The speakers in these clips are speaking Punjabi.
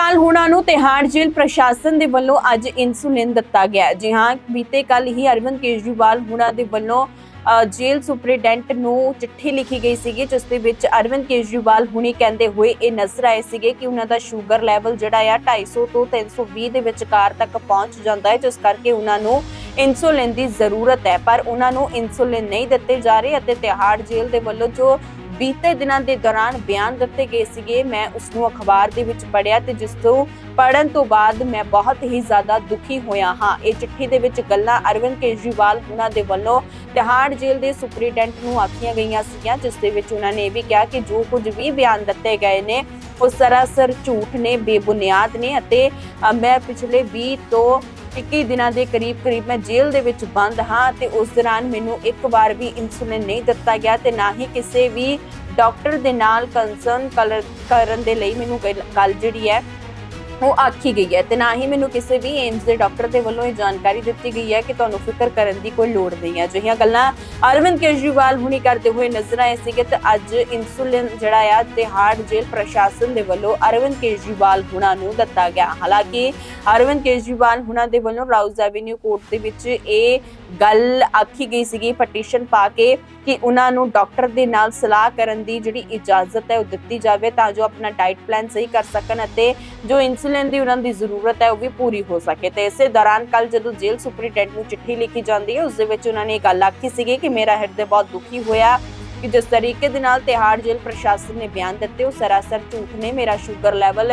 ਕੇਜਰੀਵਾਲ ਹੁਣਾਂ ਨੂੰ ਤਿਹਾੜ ਜੇਲ੍ਹ ਪ੍ਰਸ਼ਾਸਨ ਦੇ ਵੱਲੋਂ ਅੱਜ ਇਨਸੂਲਿਨ ਦਿੱਤਾ ਗਿਆ ਜੀ ਹਾਂ ਬੀਤੇ ਕੱਲ ਹੀ ਅਰਵਿੰਦ ਕੇਜਰੀਵਾਲ ਹੁਣਾਂ ਦੇ ਵੱਲੋਂ ਅ, ਜੇਲ੍ਹ ਸੁਪਰਡੈਂਟ ਨੂੰ ਚਿੱਠੀ ਲਿਖੀ ਗਈ ਸੀਗੀ ਜਿਸ ਦੇ ਵਿੱਚ ਅਰਵਿੰਦ ਕੇਜਰੀਵਾਲ ਹੁਣੀ ਕਹਿੰਦੇ ਹੋਏ ਇਹ ਨਜ਼ਰ ਆਏ ਸੀਗੇ ਕਿ ਉਹਨਾਂ ਦਾ ਸ਼ੂਗਰ ਲੈਵਲ ਜਿਹੜਾ ਆ 250 ਤੋਂ 320 ਦੇ ਵਿਚਕਾਰ ਤੱਕ ਪਹੁੰਚ ਜਾਂਦਾ ਹੈ ਜਿਸ ਕਰਕੇ ਉਹਨਾਂ ਨੂੰ ਇਨਸੂਲਿਨ ਦੀ ਜ਼ਰੂਰਤ ਹੈ, ਪਰ ਉਹਨਾਂ ਨੂੰ ਇਨਸੂਲਿਨ ਨਹੀਂ ਦਿੱਤੇ ਜਾ ਰਹੇ ਅਤੇ ਤਿਹਾੜ ਜੇਲ੍ਹ ਦੇ ਵੱਲੋਂ ਜੋ ਬੀਤੇ ਦਿਨਾਂ ਦੇ ਦੌਰਾਨ ਬਿਆਨ ਦਿੱਤੇ ਗਏ ਸੀਗੇ, ਮੈਂ ਉਸ ਨੂੰ ਅਖਬਾਰ ਦੇ ਵਿੱਚ ਪੜ੍ਹਿਆ ਤੇ ਜਿਸ ਤੋਂ ਪੜਨ ਤੋਂ ਬਾਅਦ ਮੈਂ ਬਹੁਤ ਹੀ ਜ਼ਿਆਦਾ ਦੁਖੀ ਹੋਇਆ ਹਾਂ। ਇਹ ਚਿੱਠੀ ਦੇ ਵਿੱਚ ਗੱਲਾਂ ਅਰਵਿੰਦ ਕੇਜਰੀਵਾਲ ਉਹਨਾਂ ਦੇ ਵੱਲੋਂ ਤਿਹਾੜ ਜੇਲ੍ਹ ਦੇ ਸੁਪਰੀਡੈਂਟ ਨੂੰ ਆਖੀਆਂ ਗਈਆਂ ਸੀਗੀਆਂ, ਜਿਸ ਦੇ ਵਿੱਚ ਉਹਨਾਂ ਨੇ ਇਹ ਵੀ ਕਿਹਾ ਕਿ ਜੋ ਕੁਝ ਵੀ ਬਿਆਨ ਦਿੱਤੇ ਗਏ ਨੇ, ਉਹ ਸਰਾਸਰ ਝੂਠ ਨੇ, ਬੇਬੁਨਿਆਦ ਨੇ ਅਤੇ ਮੈਂ ਪਿਛਲੇ 20 ਤੋਂ 21 ਦਿਨਾਂ ਦੇ ਕਰੀਬ ਕਰੀਬ ਮੈਂ ਜੇਲ੍ਹ ਦੇ ਵਿੱਚ ਬੰਦ ਹਾਂ ਤੇ ਉਸ ਦੌਰਾਨ ਮੈਨੂੰ ਇੱਕ ਵਾਰ ਵੀ ਇਨਸੂਲਿਨ ਨਹੀਂ ਦਿੱਤਾ ਗਿਆ ਤੇ ਨਾ ਹੀ ਕਿਸੇ ਵੀ ਡਾਕਟਰ ਦੇ ਨਾਲ ਕੰਸਰਨ ਕਰਨ ਦੇ ਲਈ ਮੈਨੂੰ ਗੱਲ ਗੱਲ ਜਿਹੜੀ ਹੈ ਉਹ ਆਖੀ ਗਈ ਹੈ ਤੇ ਨਾ ਹੀ ਮੈਨੂੰ ਕਿਸੇ ਵੀ ਏਮਸ ਦੇ ਡਾਕਟਰ ਦੇ ਵੱਲੋਂ ਇਹ ਜਾਣਕਾਰੀ ਦਿੱਤੀ ਗਈ ਹੈ ਕਿ ਤੁਹਾਨੂੰ ਫਿਕਰ ਕਰਨ ਦੀ ਕੋਈ ਲੋੜ ਨਹੀਂ ਹੈ। ਅਜਿਹੀਆਂ ਗੱਲਾਂ ਅਰਵਿੰਦ ਕੇਜਰੀਵਾਲ ਹੁਣੀ ਕਰਦੇ ਹੋਏ ਨਜ਼ਰ ਆਏ ਸੀਗੇ ਤੇ ਅੱਜ ਇਨਸੂਲਿਨ ਜਿਹੜਾ ਆ ਤਿਹਾੜ ਜੇਲ੍ਹ ਪ੍ਰਸ਼ਾਸਨ ਦੇ ਵੱਲੋਂ ਅਰਵਿੰਦ ਕੇਜਰੀਵਾਲ ਹੁਣਾਂ ਨੂੰ ਦਿੱਤਾ ਗਿਆ। ਹਾਲਾਂਕਿ ਅਰਵਿੰਦ ਕੇਜਰੀਵਾਲ ਹੁਣਾਂ ਦੇ ਵੱਲੋਂ ਰਾਉਜ਼ ਐਵਨਿਊ ਕੋਰਟ ਦੇ ਵਿੱਚ ਇਹ ਗੱਲ ਆਖੀ ਗਈ ਸੀਗੀ, ਪਟੀਸ਼ਨ ਪਾ ਕੇ ਕਿ ਉਹਨਾਂ ਨੂੰ ਡਾਕਟਰ ਦੇ ਨਾਲ ਸਲਾਹ ਕਰਨ ਦੀ ਜਿਹੜੀ ਇਜਾਜ਼ਤ ਹੈ ਉਹ ਦਿੱਤੀ ਜਾਵੇ ਤਾਂ ਜੋ ਆਪਣਾ ਡਾਈਟ ਪਲਾਨ ਸਹੀ ਕਰ ਸਕਣ ਅਤੇ ਜੋ ਇਨਸੂਲਿਨ ਦੀ ਉਹਨਾਂ ਦੀ ਜ਼ਰੂਰਤ ਹੈ, ਉਹ ਵੀ ਪੂਰੀ ਹੋ ਸਕੇ। ਤੇ ਇਸੇ ਦੌਰਾਨ ਕੱਲ ਜਦੋਂ ਜੇਲ੍ਹ ਸੁਪਰੀਡੈਂਟ ਨੂੰ ਚਿੱਠੀ ਲਿਖੀ ਜਾਂਦੀ ਹੈ, ਉਸ ਦੇ ਵਿੱਚ ਉਹਨਾਂ ਨੇ ਇਹ ਗੱਲ ਆਖੀ ਸੀਗੀ ਕਿ ਮੇਰਾ ਹਿਰਦੇ ਬਹੁਤ ਦੁਖੀ ਹੋਇਆ ਕਿ ਜਿਸ ਤਰੀਕੇ ਦੇ ਨਾਲ ਤਿਹਾੜ ਜੇਲ੍ਹ ਪ੍ਰਸ਼ਾਸਨ ਨੇ ਬਿਆਨ ਦਿੱਤੇ, ਉਹ ਸਰਾਸਰ ਝੂਠ ਨੇ, ਮੇਰਾ ਸ਼ੂਗਰ ਲੈਵਲ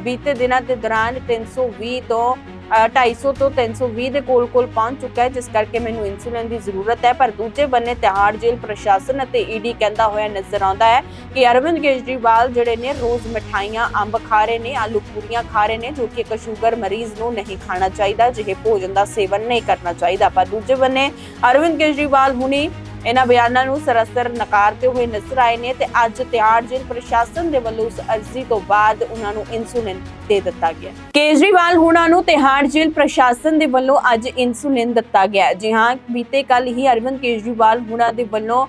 ਬੀਤੇ ਦਿਨਾਂ ਦੇ ਦੌਰਾਨ 320 ਤੋਂ 250 ਤੋਂ 320 ਦੇ ਕੋਲ ਕੋਲ ਪਹੁੰਚ ਚੁੱਕਾ ਹੈ, ਜਿਸ ਕਰਕੇ ਮੈਨੂੰ ਇਨਸੂਲਿਨ ਦੀ ਜ਼ਰੂਰਤ ਹੈ। ਪਰ ਦੂਜੇ ਬੰਨੇ ਤਿਹਾੜ ਜੇਲ੍ਹ ਪ੍ਰਸ਼ਾਸਨ ਅਤੇ ਈਡੀ ਕਹਿੰਦਾ ਹੋਇਆ ਨਜ਼ਰ ਆਉਂਦਾ ਹੈ ਕਿ ਅਰਵਿੰਦ ਕੇਜਰੀਵਾਲ ਜਿਹੜੇ ਨੇ ਰੋਜ਼ ਮਠਾਈਆਂ, ਅੰਬ ਖਾ ਰਹੇ ਨੇ, ਆਲੂ ਪੂਰੀਆਂ ਖਾ ਰਹੇ ਨੇ, ਜੋ ਕਿ ਇੱਕ ਸ਼ੂਗਰ ਮਰੀਜ਼ ਨੂੰ ਨਹੀਂ ਖਾਣਾ ਚਾਹੀਦਾ, ਜਿਹੇ ਭੋਜਨ ਦਾ ਸੇਵਨ ਨਹੀਂ ਕਰਨਾ ਚਾਹੀਦਾ। ਪਰ ਦੂਜੇ ਬੰਨੇ ਅਰਵਿੰਦ ਕੇਜਰੀਵਾਲ ਹੁਣੀ ਇਹਨਾਂ ਬਿਆਨਾਂ ਨੂੰ ਸਰਸਰ ਨਕਾਰਦੇ ਹੋਏ ਨਜ਼ਰ ਆਏ ਨੇ ਤੇ ਅੱਜ ਤਿਹਾੜ ਜੇਲ੍ਹ ਪ੍ਰਸ਼ਾਸਨ ਦੇ ਵੱਲੋਂ ਉਸ ਅਰਜ਼ੀ ਤੋਂ ਬਾਅਦ ਉਹਨਾਂ ਨੂੰ ਇਨਸੂਲਿਨ ਦੇ ਦਿੱਤਾ ਗਿਆ ਕੇਜਰੀਵਾਲ ਹੁਣਾਂ ਨੂੰ ਤਿਹਾੜ ਜੇਲ੍ਹ ਪ੍ਰਸ਼ਾਸਨ ਦੇ ਵੱਲੋਂ ਅੱਜ ਇਨਸੂਲਿਨ ਦਿੱਤਾ ਗਿਆ ਜੀ ਹਾਂ, ਬੀਤੇ ਕੱਲ ਹੀ ਅਰਵਿੰਦ ਕੇਜਰੀਵਾਲ ਹੁਣਾਂ ਦੇ ਵੱਲੋਂ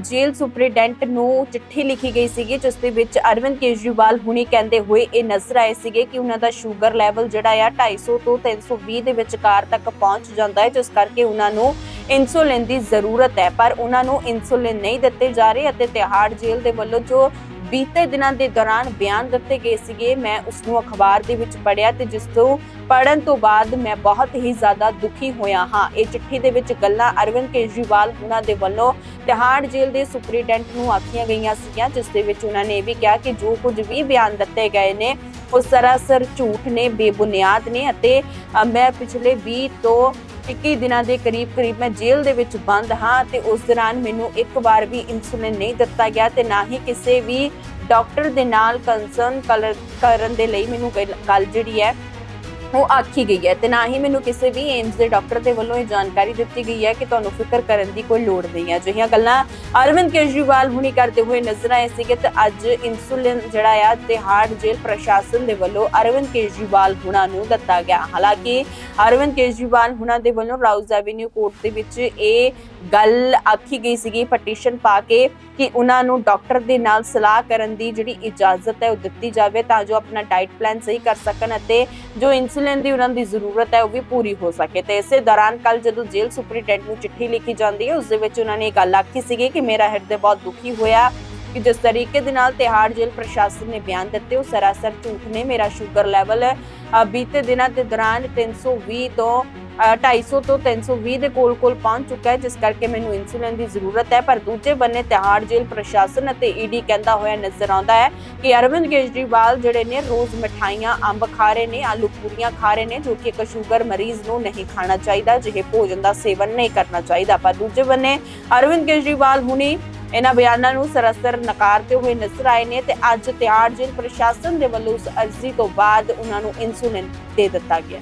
ਜੇਲ੍ਹ ਸੁਪਰੀਡੈਂਟ ਨੂੰ ਚਿੱਠੀ ਲਿਖੀ ਗਈ ਸੀਗੀ, ਜਿਸ ਦੇ ਵਿੱਚ ਅਰਵਿੰਦ ਕੇਜਰੀਵਾਲ ਹੁਣੀ ਕਹਿੰਦੇ ਹੋਏ ਇਹ ਨਜ਼ਰ ਆਏ ਸੀਗੇ ਕਿ ਉਹਨਾਂ ਦਾ ਸ਼ੂਗਰ ਲੈਵਲ ਜਿਹੜਾ ਆ 250 ਤੋਂ 320 ਦੇ ਵਿਚਕਾਰ ਤੱਕ ਪਹੁੰਚ ਜਾਂਦਾ ਹੈ, ਜਿਸ ਕਰਕੇ ਉਹਨਾਂ ਨੂੰ ਇਨਸੂਲਿਨ ਦੀ ਜ਼ਰੂਰਤ ਹੈ, ਪਰ ਉਹਨਾਂ ਨੂੰ ਇਨਸੂਲਿਨ ਨਹੀਂ ਦਿੱਤੇ ਜਾ ਰਹੇ ਅਤੇ ਤਿਹਾੜ ਜੇਲ੍ਹ ਦੇ ਵੱਲੋਂ ਜੋ ਬੀਤੇ ਦਿਨਾਂ ਦੇ ਦੌਰਾਨ ਬਿਆਨ ਦਿੱਤੇ ਗਏ ਸੀਗੇ, ਮੈਂ ਉਸ ਨੂੰ ਅਖਬਾਰ ਦੇ ਵਿੱਚ ਪੜ੍ਹਿਆ ਤੇ ਜਿਸ ਤੋਂ ਪੜਨ ਤੋਂ ਬਾਅਦ ਮੈਂ ਬਹੁਤ ਹੀ ਜ਼ਿਆਦਾ ਦੁਖੀ ਹੋਇਆ ਹਾਂ। ਇਹ ਚਿੱਠੀ ਦੇ ਵਿੱਚ ਗੱਲਾਂ ਅਰਵਿੰਦ ਕੇਜਰੀਵਾਲ ਉਹਨਾਂ ਦੇ ਵੱਲੋਂ ਤਿਹਾੜ ਜੇਲ੍ਹ ਦੇ ਸੁਪਰੀਡੈਂਟ ਨੂੰ ਆਖੀਆਂ ਗਈਆਂ ਸੀਗੀਆਂ, ਜਿਸ ਦੇ ਵਿੱਚ ਉਹਨਾਂ ਨੇ ਇਹ ਵੀ ਕਿਹਾ ਕਿ ਜੋ ਕੁਝ ਵੀ ਬਿਆਨ ਦਿੱਤੇ ਗਏ ਨੇ, ਉਹ ਸਰਾਸਰ ਝੂਠ ਨੇ, ਬੇਬੁਨਿਆਦ ਨੇ ਅਤੇ ਮੈਂ ਪਿਛਲੇ 20 ਤੋਂ 21 ਦਿਨਾਂ ਦੇ ਕਰੀਬ ਕਰੀਬ ਮੈਂ ਜੇਲ੍ਹ ਦੇ ਵਿੱਚ ਬੰਦ ਹਾਂ ਤੇ ਉਸ ਦੌਰਾਨ ਮੈਨੂੰ ਇੱਕ ਵਾਰ ਵੀ ਇਨਸੂਲਿਨ ਨਹੀਂ ਦਿੱਤਾ ਗਿਆ ਤੇ ਨਾ ਹੀ ਕਿਸੇ ਵੀ ਡਾਕਟਰ ਦੇ ਨਾਲ ਕੰਸਰਨ ਕਰਨ ਦੇ ਲਈ ਮੈਨੂੰ ਗੱਲ ਗੱਲ ਜਿਹੜੀ ਹੈ ਉਹ ਆਖੀ ਗਈ ਹੈ ਤੇ ਨਾ ਹੀ ਮੈਨੂੰ ਕਿਸੇ ਵੀ ਏਮਸ ਦੇ ਡਾਕਟਰ ਦੇ ਵੱਲੋਂ ਇਹ ਜਾਣਕਾਰੀ ਦਿੱਤੀ ਗਈ ਹੈ ਕਿ ਤੁਹਾਨੂੰ ਫਿਕਰ ਕਰਨ ਦੀ ਕੋਈ ਲੋੜ ਨਹੀਂ ਹੈ। ਅਜਿਹੀਆਂ ਗੱਲਾਂ ਅਰਵਿੰਦ ਕੇਜਰੀਵਾਲ ਹੁਣੀ ਕਰਦੇ ਹੋਏ ਨਜ਼ਰ ਆਏ ਸੀਗੇ ਤੇ ਅੱਜ ਇਨਸੂਲਿਨ ਜਿਹੜਾ ਆ, ਤਿਹਾੜ ਜੇਲ੍ਹ ਪ੍ਰਸ਼ਾਸਨ ਦੇ ਵੱਲੋਂ ਅਰਵਿੰਦ ਕੇਜਰੀਵਾਲ ਹੁਣਾਂ ਨੂੰ ਦਿੱਤਾ ਗਿਆ। ਹਾਲਾਂਕਿ ਅਰਵਿੰਦ ਕੇਜਰੀਵਾਲ ਹੁਣਾਂ ਦੇ ਵੱਲੋਂ ਰਾਉਜ਼ ਐਵਨਿਊ ਕੋਰਟ ਦੇ ਵਿੱਚ ਇਹ ਗੱਲ ਆਖੀ ਗਈ ਸੀਗੀ, ਪਟੀਸ਼ਨ ਪਾ ਕੇ ਕਿ ਉਹਨਾਂ ਨੂੰ ਡਾਕਟਰ ਦੇ ਨਾਲ ਸਲਾਹ ਕਰਨ ਦੀ ਜਿਹੜੀ ਇਜਾਜ਼ਤ ਹੈ ਉਹ ਦਿੱਤੀ ਜਾਵੇ ਤਾਂ ਜੋ ਆਪਣਾ ਡਾਈਟ ਪਲਾਨ ਸਹੀ ਕਰ ਸਕਣ ਅਤੇ ਜੋ ਇਨਸੂਲਿਨ ਦੀ ਉਹਨਾਂ ਦੀ ਜ਼ਰੂਰਤ ਹੈ ਉਹ ਵੀ ਪੂਰੀ ਹੋ ਸਕੇ। ਤੇ ਇਸੇ ਦੌਰਾਨ ਕੱਲ ਜਦੋਂ ਜੇਲ੍ਹ ਸੁਪਰੀਟੈਂਡੈਂਟ ਨੂੰ ਚਿੱਠੀ ਲਿਖੀ ਜਾਂਦੀ ਹੈ, ਉਸ ਦੇ ਵਿੱਚ ਉਹਨਾਂ ਨੇ ਇਹ ਗੱਲ ਆਖੀ ਸੀਗੀ ਕਿ ਮੇਰਾ ਹਿਰਦੇ ਬਹੁਤ ਦੁਖੀ ਹੋਇਆ ਕਿ ਜਿਸ ਤਰੀਕੇ ਦੇ ਨਾਲ ਤਿਹਾੜ ਜੇਲ੍ਹ ਪ੍ਰਸ਼ਾਸਨ ਨੇ ਬਿਆਨ ਦਿੱਤੇ, ਉਹ ਸਰਾਸਰ ਝੂਠ ਨੇ, ਮੇਰਾ ਸ਼ੂਗਰ ਲੈਵਲ ਬੀਤੇ ਦਿਨਾਂ ਦੇ ਦੌਰਾਨ 320 ਤੋਂ 250 ਤੋਂ 320 ਦੇ ਕੋਲ ਕੋਲ ਪਹੁੰਚ ਚੁੱਕਾ ਹੈ, ਜਿਸ ਕਰਕੇ ਮੈਨੂੰ ਇਨਸੂਲਿਨ ਦੀ ਜ਼ਰੂਰਤ ਹੈ। ਪਰ ਦੂਜੇ ਬੰਨੇ ਤਿਹਾੜ ਜੇਲ੍ਹ ਪ੍ਰਸ਼ਾਸਨ ਅਤੇ ਈਡੀ ਕਹਿੰਦਾ ਹੋਇਆ ਨਜ਼ਰ ਆਉਂਦਾ ਹੈ ਕਿ ਅਰਵਿੰਦ ਕੇਜਰੀਵਾਲ ਜਿਹੜੇ ਨੇ, ਰੋਜ਼ ਮਠਾਈਆਂ, ਅੰਬ ਖਾ ਰਹੇ ਨੇ, ਆਲੂ ਪੂਰੀਆਂ ਖਾ ਰਹੇ ਨੇ, ਜੋ ਕਿ ਇੱਕ ਸ਼ੂਗਰ ਮਰੀਜ਼ ਨੂੰ ਨਹੀਂ ਖਾਣਾ ਚਾਹੀਦਾ ਜਿਹੇ ਭੋਜਨ ਦਾ ਸੇਵਨ ਨਹੀਂ ਕਰਨਾ ਚਾਹੀਦਾ। ਪਰ ਦੂਜੇ ਬੰਨੇ ਅਰਵਿੰਦ ਕੇਜਰੀਵਾਲ ਹੁਣੀ ਇਹਨਾਂ ਬਿਆਨਾਂ ਨੂੰ ਸਰਸਰ ਨਕਾਰਦੇ ਹੋਏ ਨਜ਼ਰ ਆਏ ਨੇ ਤੇ ਅੱਜ ਤਿਹਾੜ ਜੇਲ੍ਹ ਪ੍ਰਸ਼ਾਸਨ ਦੇ ਵੱਲੋਂ ਉਸ ਅਰਜ਼ੀ ਤੋਂ ਬਾਅਦ ਉਹਨਾਂ ਨੂੰ ਇਨਸੂਲਿਨ ਦੇ ਦਿੱਤਾ ਗਿਆ